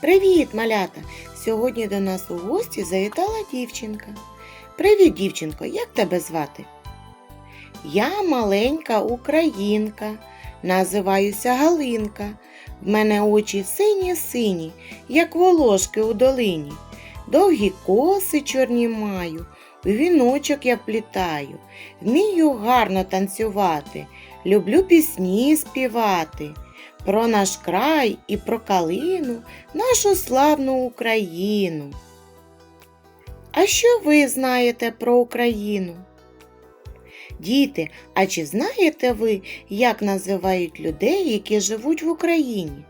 Привіт, малята! Сьогодні до нас у гості завітала дівчинка. Привіт, дівчинко, як тебе звати? Я маленька українка, називаюся Галинка. В мене очі сині-сині, як волошки у долині. Довгі коси чорні маю, віночок я вплітаю, вмію гарно танцювати, люблю пісні співати. Про наш край і про калину, нашу славну Україну. А що ви знаєте про Україну? Діти, а чи знаєте ви, як називають людей, які живуть в Україні?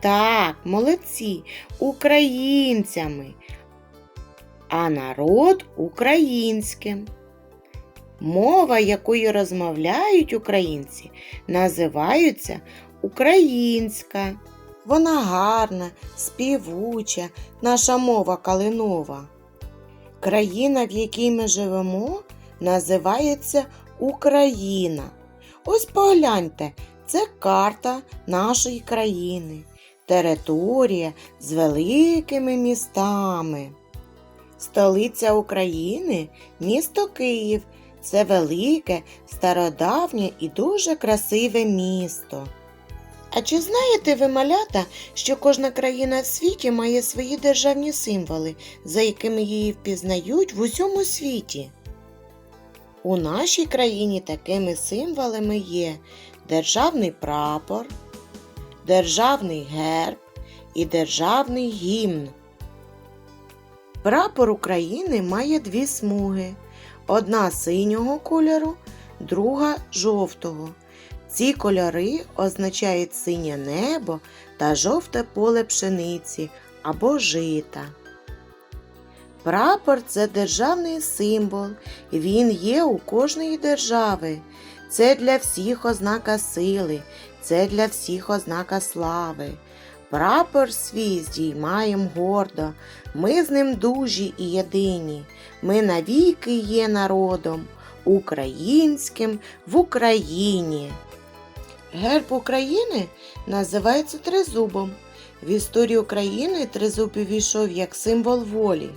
Так, молодці, українцями, а народ українським. Мова, якою розмовляють українці, називається українська. Вона гарна, співуча, наша мова калинова. Країна, в якій ми живемо, називається Україна. Ось погляньте, це карта нашої країни, територія з великими містами. Столиця України місто Київ. Це велике, стародавнє і дуже красиве місто. А чи знаєте ви, малята, що кожна країна в світі має свої державні символи, за якими її впізнають в усьому світі? У нашій країні такими символами є державний прапор, державний герб і державний гімн. Прапор України має дві смуги одна синього кольору, друга жовтого. Ці кольори означають синє небо та жовте поле пшениці або жита. Прапор це державний символ, він є у кожної держави. Це для всіх ознака сили, це для всіх ознака слави. Прапор свій здіймаєм гордо, ми з ним дужі і єдині, ми навіки є народом, українським в Україні. Герб України називається тризубом. В історію України тризуб увійшов як символ волі.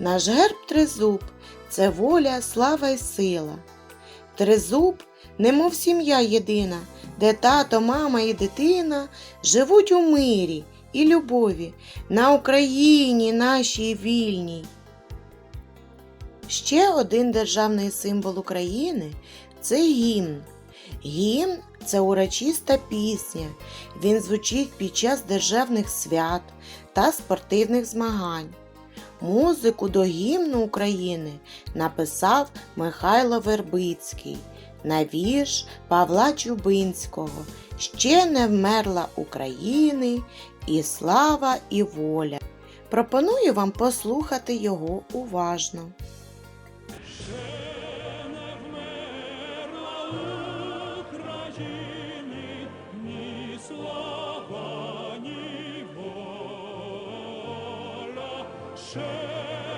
Наш герб тризуб це воля, слава й сила. Тризуб, немов сім'я єдина, де тато, мама і дитина живуть у мирі і любові на Україні нашій вільній. Ще один державний символ України це гімн. Гімн це урочиста пісня. Він звучить під час державних свят та спортивних змагань. Музику до гімну України написав Михайло Вербицький на вірш Павла Чубинського Ще не вмерла України і слава, і воля. Пропоную вам послухати його уважно. Ще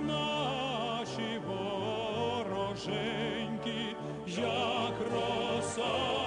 наші вороженьки, як роса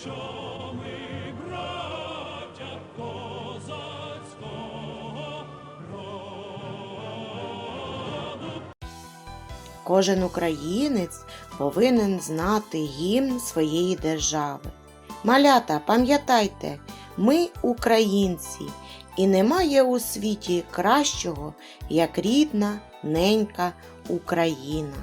що ми браття козацького роду. Кожен українець повинен знати гімн своєї держави. Малята, пам'ятайте, ми українці, і немає у світі кращого, як рідна ненька Україна.